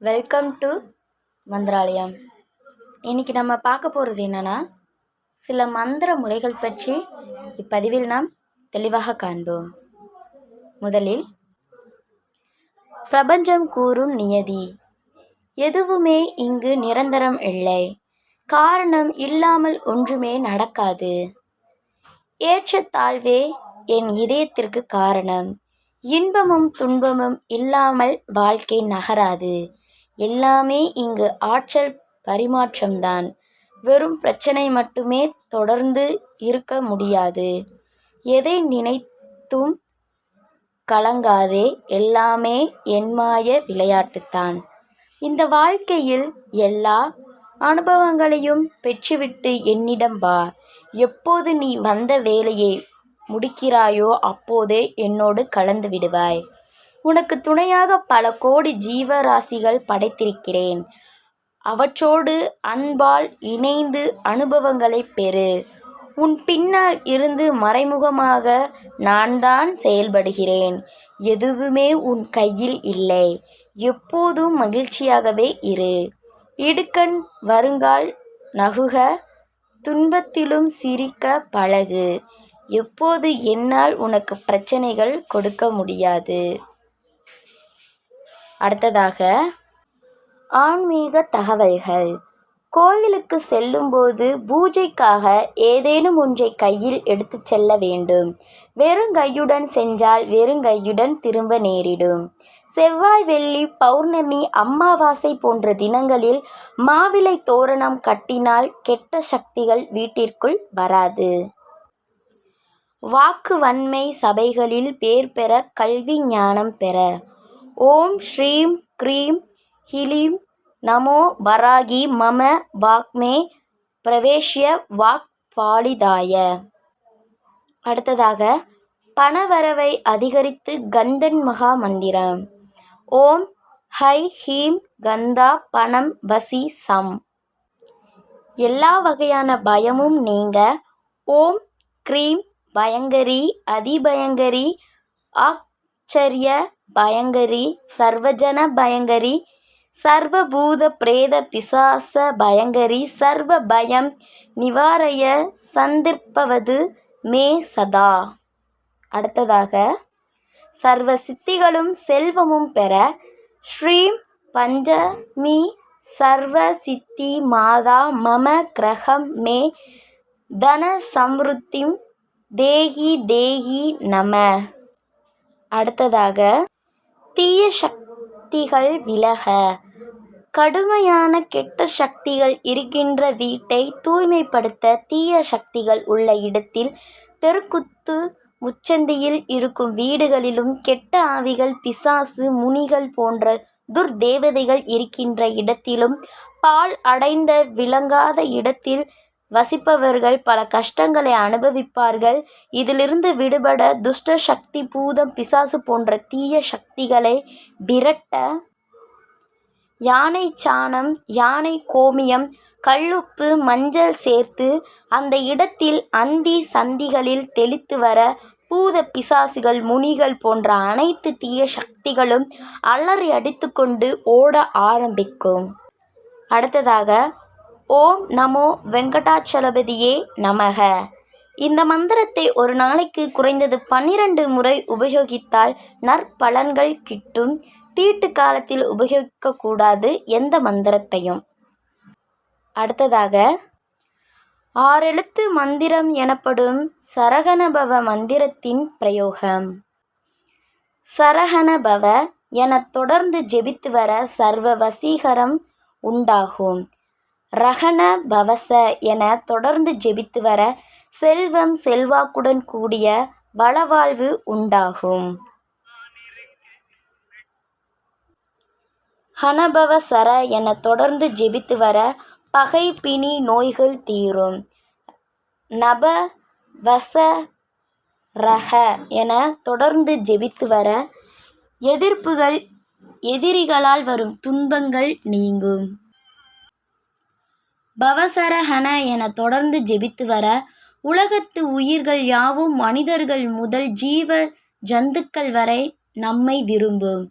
Welcome to Mantralayam. இன்னைக்கு நம்ம பார்க்க போகிறது என்னன்னா சில மந்திர முறைகள் பற்றி இப்பதிவில் நாம் தெளிவாக காண்போம். முதலில் பிரபஞ்சம் கூறும் நியதி. எதுவுமே இங்கு நிரந்தரம் இல்லை. காரணம் இல்லாமல் ஒன்றுமே நடக்காது. ஏற்றத்தாழ்வே என் இதயத்திற்கு காரணம். இன்பமும் துன்பமும் இல்லாமல் வாழ்க்கை நகராது. எல்லாமே இங்கு ஆற்றல் பரிமாற்றம்தான். வெறும் பிரச்சனை மட்டுமே தொடர்ந்து இருக்க முடியாது. எதை நினைத்தும் கலங்காதே எல்லாமே என்மாய விளையாட்டுத்தான். இந்த வாழ்க்கையில் எல்லா அனுபவங்களையும் பெற்றுவிட்டு என்னிடம் வா. எப்போது நீ வந்த வேலையை முடிக்கிறாயோ அப்போதே என்னோடு கலந்து விடுவாய். உனக்கு துணையாக பல கோடி ஜீவராசிகள் படைத்திருக்கிறேன். அவற்றோடு அன்பால் இணைந்து அனுபவங்களை பெறு. உன் பின்னால் இருந்து மறைமுகமாக நான் தான் செயல்படுகிறேன். எதுவுமே உன் கையில் இல்லை. எப்போதும் மகிழ்ச்சியாகவே இரு. இடுக்கண் வருங்கால் நகுக துன்பத்திலும் சிரிக்க பழகு. எப்போது என்னால் உனக்கு பிரச்சனைகள் கொடுக்க முடியாது. அடுத்ததாக ஆன்மீக தகவல்கள். கோவிலுக்கு செல்லும்போது பூஜைக்காக ஏதேனும் ஒன்றை கையில் எடுத்துச் செல்ல வேண்டும். வெறுங்கையுடன் சென்றால் வெறுங்கையுடன் திரும்ப நேரிடும். செவ்வாய் வெள்ளி பௌர்ணமி அமாவாசை போன்ற தினங்களில் மாவிலை தோரணம் கட்டினால் கெட்ட சக்திகள் வீட்டிற்குள் வராது. வாக்கு வன்மை சபைகளில் பேர் பெற கல்வி ஞானம் பெற. ஓம் ஸ்ரீம் க்ரீம் ஹிலீம் நமோ வராகி மம வாக்மே பிரவேஷ்ய வாக் பாலிதாய அடுத்ததாக பணவரவை அதிகரித்து கந்தன் மகா மந்திரம் ஓம் ஹை ஹீம் கந்தா பணம் வசி சம். எல்லா வகையான பயமும் நீங்க ஓம் க்ரீம் பயங்கரி அதிபயங்கரி ஆச்சரிய பயங்கரி சர்வஜன பயங்கரி சர்வபூத பிரேத பிசாச பயங்கரி சர்வ பயம் நிவாரய சந்திர்ப்பவது மே சதா. அடுத்ததாக சர்வ சித்திகளும் செல்வமும் பெற ஸ்ரீம் பஞ்சமி சர்வ சித்தி மாதா மம கிரகம் மே தன சம்ருத்திம் தேகி தேகி நம. அடுத்ததாக தீய சக்திகள் விலக. கடுமையான கெட்ட சக்திகள் இருக்கின்ற வீட்டை தூய்மைப்படுத்த தீய சக்திகள் உள்ள இடத்தில் தெருக்குத்து முச்சந்தியில் இருக்கும் வீடுகளிலும் கெட்ட ஆவிகள் பிசாசு முனிகள் போன்ற துர்தேவதைகள் இருக்கின்ற இடத்திலும் பால் அடைந்த விளங்காத இடத்தில் வசிப்பவர்கள் பல கஷ்டங்களை அனுபவிப்பார்கள். இதிலிருந்து விடுபட துஷ்ட சக்தி பூதம் பிசாசு போன்ற தீய சக்திகளை விரட்ட யானை சாணம் யானை கோமியம் கல்லுப்பு மஞ்சள் சேர்த்து அந்த இடத்தில் அந்தி சந்திகளில் தெளித்து வர பூத பிசாசுகள் முனிகள் போன்ற அனைத்து தீய சக்திகளும் அலறி அடித்துக்கொண்டு ஓட ஆரம்பிக்கும். அடுத்ததாக ஓம் நமோ வெங்கடாச்சலபதியே நமக. இந்த மந்திரத்தை ஒரு நாளைக்கு குறைந்தது பன்னிரண்டு முறை உபயோகித்தால் நற்பலன்கள் கிட்டும். தீட்டு காலத்தில் உபயோகிக்கக்கூடாது எந்த மந்திரத்தையும். அடுத்ததாக ஆறெழுத்து மந்திரம் எனப்படும் சரகணபவ மந்திரத்தின் பிரயோகம். சரகணபவ என தொடர்ந்து ஜெபித்து வர சர்வ வசீகரம் உண்டாகும். ரகண பவச என தொடர்ந்து ஜெபித்து வர செல்வம் செல்வாக்குடன் கூடிய வளவாழ்வு உண்டாகும். ஹனபவசர என தொடர்ந்து ஜெபித்து வர பகை பிணி நோய்கள் தீரும். நப வச ரக என தொடர்ந்து ஜெபித்து வர எதிர்ப்புகள் எதிரிகளால் வரும் துன்பங்கள் நீங்கும். பவசரஹன என தொடர்ந்து ஜெபித்து வர உலகத்து உயிர்கள் யாவும் மனிதர்கள் முதல் ஜீவ ஜந்துக்கள் வரை நம்மை விரும்பும்.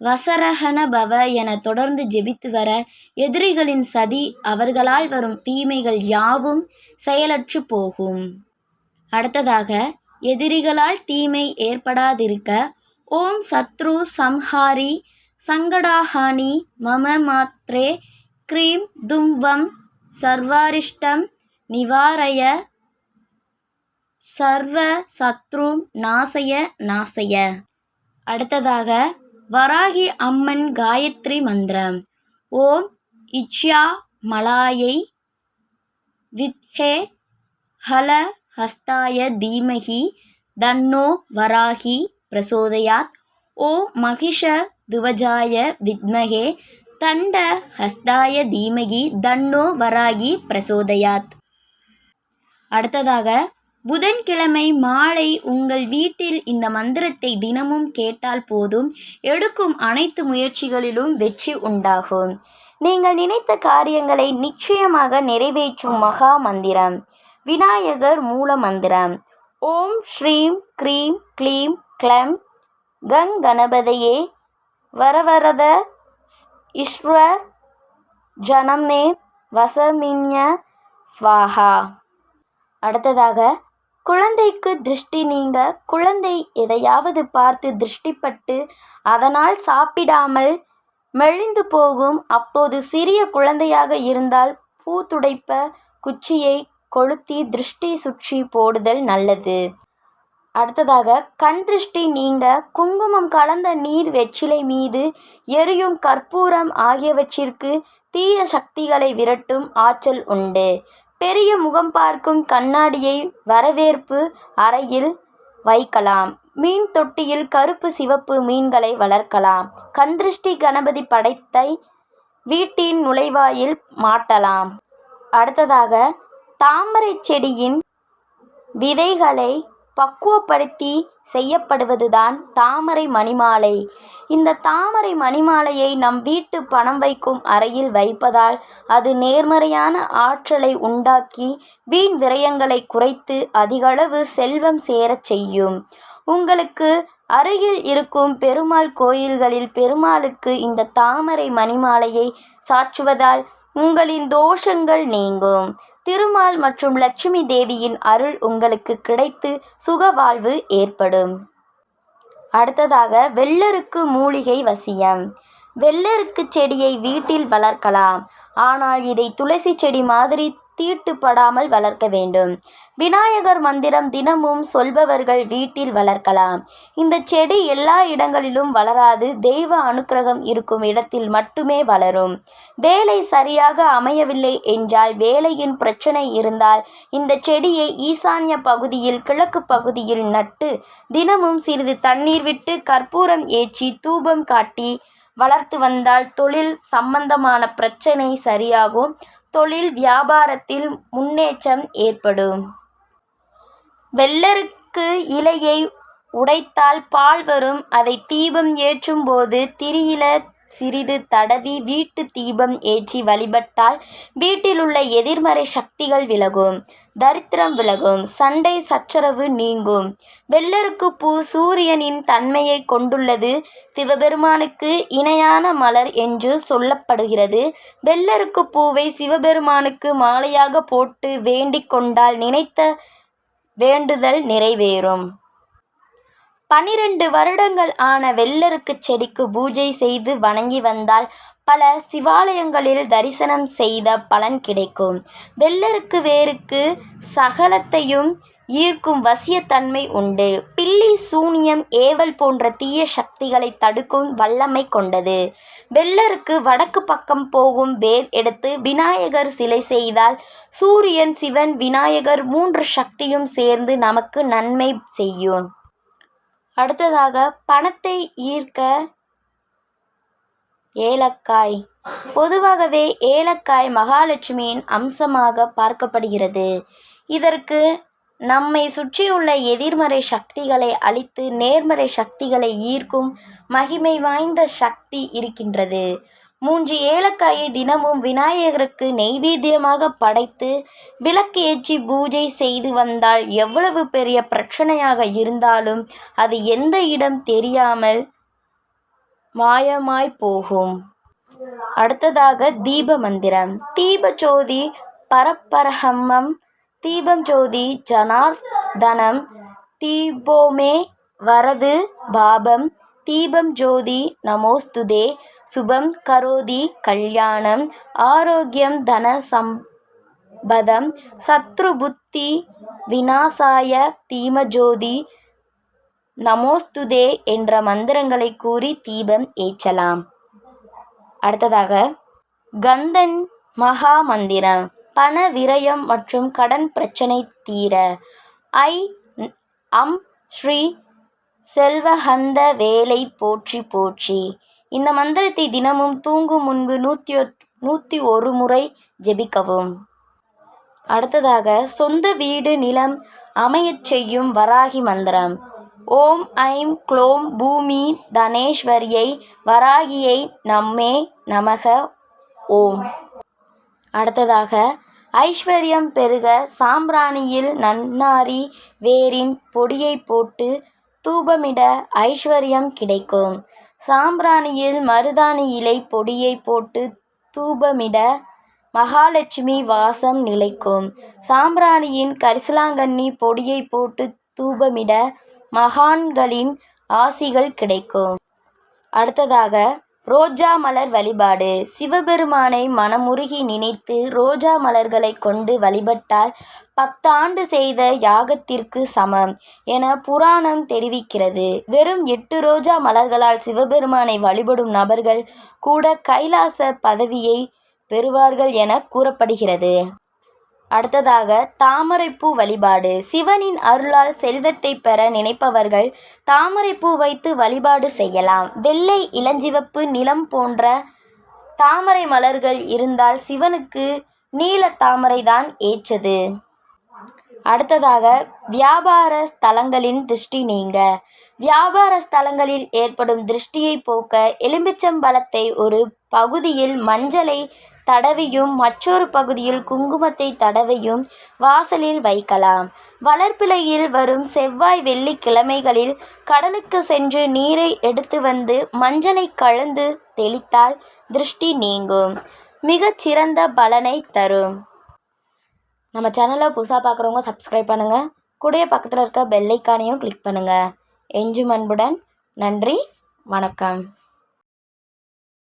வசரஹன பவ என தொடர்ந்து ஜெபித்து வர எதிரிகளின் சதி அவர்களால் வரும் தீமைகள் யாவும் செயலற்று போகும். அடுத்ததாக எதிரிகளால் தீமை ஏற்படாதிருக்க ஓம் சத்ரு சம்ஹாரி சங்கடாஹானி மம மாத்ரே க்ரீம் தும்பம் சர்வாரிஷ்டம் நிவாரய சர்வ சத்ரும் நாசய நாசய. அடுத்ததாக வராகி அம்மன் காயத்ரி மந்திரம். ஓம் இச்யா மலாயை வித்ஹே ஹல ஹஸ்தாய தீமகி தன்னோ வராகி பிரசோதயாத். ஓம் மகிஷ துவஜாய வித்மகே தண்ட ஹஸ்தாய தீமகி தன்னோ வராகி பிரசோதயாத். அடுத்ததாக புதன்கிழமை மாலை உங்கள் வீட்டில் இந்த மந்திரத்தை தினமும் கேட்டால் போதும் எடுக்கும் அனைத்து முயற்சிகளிலும் வெற்றி உண்டாகும். நீங்கள் நினைத்த காரியங்களை நிச்சயமாக நிறைவேற்றும் மகா மந்திரம் விநாயகர் மூல மந்திரம். ஓம் ஸ்ரீம் க்ரீம் க்ளீம் க்ளம் கங் கணபதையே வரவரத இஸ்வ ஜனமே வசமின்ய ஸ்வாஹா அடுத்ததாக குழந்தைக்கு திருஷ்டி நீங்க குழந்தை எதையாவது பார்த்து திருஷ்டிப்பட்டு அதனால் சாப்பிடாமல் மெலிந்து போகும் அப்போது சிறிய குழந்தையாக இருந்தால் பூ துடைப்ப குச்சியை கொளுத்தி திருஷ்டி சுற்றி போடுதல் நல்லது. அடுத்ததாக கண் திருஷ்டி நீங்க குங்குமம் கலந்த நீர் வெற்றிலை மீது எரியும் கற்பூரம் ஆகியவற்றிற்கு தீய சக்திகளை விரட்டும் ஆற்றல் உண்டு. பெரிய முகம் பார்க்கும் கண்ணாடியை வரவேற்பு அறையில் வைக்கலாம். மீன் தொட்டியில் கருப்பு சிவப்பு மீன்களை வளர்க்கலாம். கண்திருஷ்டி கணபதி படைத்தை வீட்டின் நுழைவாயில் மாட்டலாம். அடுத்ததாக தாமரை செடியின் விதைகளை பக்குவப்படுத்தி செய்யப்படுவதுதான் தாமரை மணிமாலை. இந்த தாமரை மணிமாலையை நம் வீட்டு பணம் வைக்கும் அறையில் வைப்பதால் அது நேர்மறையான ஆற்றலை உண்டாக்கி வீண் விரயங்களை குறைத்து அதிகளவு செல்வம் சேரச் செய்யும். உங்களுக்கு அருகில் இருக்கும் பெருமாள் கோயில்களில் பெருமாளுக்கு இந்த தாமரை மணிமாலையை சாற்றுவதால் உங்களின் தோஷங்கள் நீங்கும். திருமால் மற்றும் லட்சுமி தேவியின் அருள் உங்களுக்கு கிடைத்து சுக வாழ்வு ஏற்படும். அடுத்ததாக வெள்ளருக்கு மூலிகை வசியம். வெள்ளருக்கு செடியை வீட்டில் வளர்க்கலாம். ஆனால் இதை துளசி செடி மாதிரி தீட்டுப்படாமல் வளர்க்க வேண்டும். விநாயகர் மந்திரம் தினமும் சொல்பவர்கள் வீட்டில் வளர்க்கலாம். இந்த செடி எல்லா இடங்களிலும் வளராது தெய்வ அனுக்கிரகம் இருக்கும் இடத்தில் மட்டுமே வளரும். வேலை சரியாக அமையவில்லை என்றால் வேலையின் பிரச்சனை இருந்தால் இந்த செடியை ஈசான்ய பகுதியில் கிழக்கு பகுதியில் நட்டு தினமும் சிறிது தண்ணீர் விட்டு கற்பூரம் ஏற்றி தூபம் காட்டி வளர்த்து வந்தால் தொழில் சம்பந்தமான பிரச்சனை சரியாகும். தொழில் வியாபாரத்தில் முன்னேற்றம் ஏற்படும். வெள்ளருக்கு இலையை உடைத்தால் பால் வரும். அதை தீபம் ஏற்றும் போது திரியில சிறிது தடவி வீட்டு தீபம் ஏற்றி வழிபட்டால் வீட்டிலுள்ள எதிர்மறை சக்திகள் விலகும். தரித்திரம் விலகும். சண்டை சச்சரவு நீங்கும். வெள்ளருக்கு பூ சூரியனின் தன்மையை கொண்டுள்ளது சிவபெருமானுக்கு இணையான மலர் என்று சொல்லப்படுகிறது. வெள்ளருக்கு பூவை சிவபெருமானுக்கு மாலையாக போட்டு வேண்டிக் கொண்டால் நினைத்த வேண்டுதல் நிறைவேறும். பனிரெண்டு வருடங்கள் ஆன வெள்ளருக்கு செடிக்கு பூஜை செய்து வணங்கி வந்தால் பல சிவாலயங்களில் தரிசனம் செய்த பலன் கிடைக்கும். வெள்ளருக்கு வேருக்கு சகலத்தையும் ஈர்க்கும் வசியத்தன்மை உண்டு. பில்லி சூனியம் ஏவல் போன்ற தீய சக்திகளை தடுக்கும் வல்லமை கொண்டது. வெள்ளருக்கு வடக்கு பக்கம் போகும் வேர் எடுத்து விநாயகர் சிலை செய்தால் சூரியன் சிவன் விநாயகர் மூன்று சக்தியும் சேர்ந்து நமக்கு நன்மை செய்யும். அடுத்ததாக பணத்தை ஈர்க்க ஏலக்காய். பொதுவாகவே ஏலக்காய் மகாலட்சுமியின் அம்சமாக பார்க்கப்படுகிறது. இதற்கு நம்மை சுற்றியுள்ள எதிர்மறை சக்திகளை அழித்து நேர்மறை சக்திகளை ஈர்க்கும் மகிமை வாய்ந்த சக்தி இருக்கின்றது. மூன்று ஏலக்காயை தினமும் விநாயகருக்கு நெய்வேத்தியமாக படைத்து விளக்கு ஏற்றி பூஜை செய்து வந்தால் எவ்வளவு பெரிய பிரச்சனையாக இருந்தாலும் அது எந்த இடம் தெரியாமல் மாயமாய் போகும். அடுத்ததாக தீப மந்திரம் தீப ஜோதி பரப்பரஹம்மம் தீபம் ஜோதி ஜனார்தனம் தீபோமே வரது பாபம். தீபம் ஜோதி நமோஸ்துதே. சுபம் கரோதி கல்யாணம். ஆரோக்கியம் தன சம்பதம். சத்ரு புத்தி விநாசாய தீமஜோதி நமோஸ்துதே என்ற மந்திரங்களை கூறி தீபம் ஏற்றலாம். அடுத்ததாக கந்தன் மகா மந்திரம். பண விரயம் மற்றும் கடன் பிரச்சனை தீர. ஐ. அம். ஸ்ரீ. செல்வஹந்த வேலை போற்றி போற்றி. இந்த மந்திரத்தை தினமும் தூங்கும் முன்பு நூற்றி நூற்றி ஒரு முறை ஜெபிக்கவும். அடுத்ததாக சொந்த வீடு நிலம் அமையச் செய்யும் வராகி மந்திரம். ஓம் ஐம் க்ளோம் பூமி தனேஸ்வரியை வராகியை நம்மே நமக ஓம். அடுத்ததாக ஐஸ்வர்யம் பெருக சாம்பிராணியில் நன்னாரி வேரின் பொடியை போட்டு தூபமிட ஐஸ்வர்யம் கிடைக்கும். சாம்பிராணியில் மருதாணி இலை பொடியை போட்டு தூபமிட மகாலட்சுமி வாசம் நிலைக்கும். சாம்பிராணியின் கரிசலாங்கண்ணி பொடியை போட்டு தூபமிட மகான்களின் ஆசிகள் கிடைக்கும். அடுத்ததாக ரோஜா மலர் வழிபாடு. சிவபெருமானை மனமுருகி நினைத்து ரோஜா மலர்களை கொண்டு வழிபட்டால் பத்தாண்டு செய்த யாகத்திற்கு சமம் என புராணம் தெரிவிக்கிறது. வெறும் எட்டு ரோஜா மலர்களால் சிவபெருமானை வழிபடும் நபர்கள் கூட கைலாச பதவியை பெறுவார்கள் என கூறப்படுகிறது. அடுத்ததாக தாமரைப்பூ வழிபாடு. சிவனின் அருளால் செல்வத்தை பெற நினைப்பவர்கள் தாமரைப்பூ வைத்து வழிபாடு செய்யலாம். வெள்ளை இளஞ்சிவப்பு நிலம் போன்ற தாமரை மலர்கள் இருந்தால் சிவனுக்கு நீல தாமரை தான் ஏற்றது. அடுத்ததாக வியாபார ஸ்தலங்களின் திருஷ்டி நீங்க. வியாபார ஸ்தலங்களில் ஏற்படும் திருஷ்டியை போக்க எலும்பிச்சம்பழத்தை ஒரு பகுதியில் மஞ்சளை தடவியும் மற்றொரு பகுதியில் குங்குமத்தை தடவியும் வாசலில் வைக்கலாம். வளர்ப்பிலையில் வரும் செவ்வாய் வெள்ளி கிழமைகளில் கடலுக்கு சென்று நீரை எடுத்து வந்து மஞ்சளை கலந்து தெளித்தால் திருஷ்டி நீங்கும். மிகச் சிறந்த பலனை தரும். நம்ம சேனலை புதுசாக பார்க்குறவங்க சப்ஸ்கிரைப் பண்ணுங்கள் கூடயே பக்கத்தில் இருக்க பெல்லைக்கானையும் கிளிக் பண்ணுங்கள் எஞ்சும் அன்புடன் நன்றி வணக்கம்.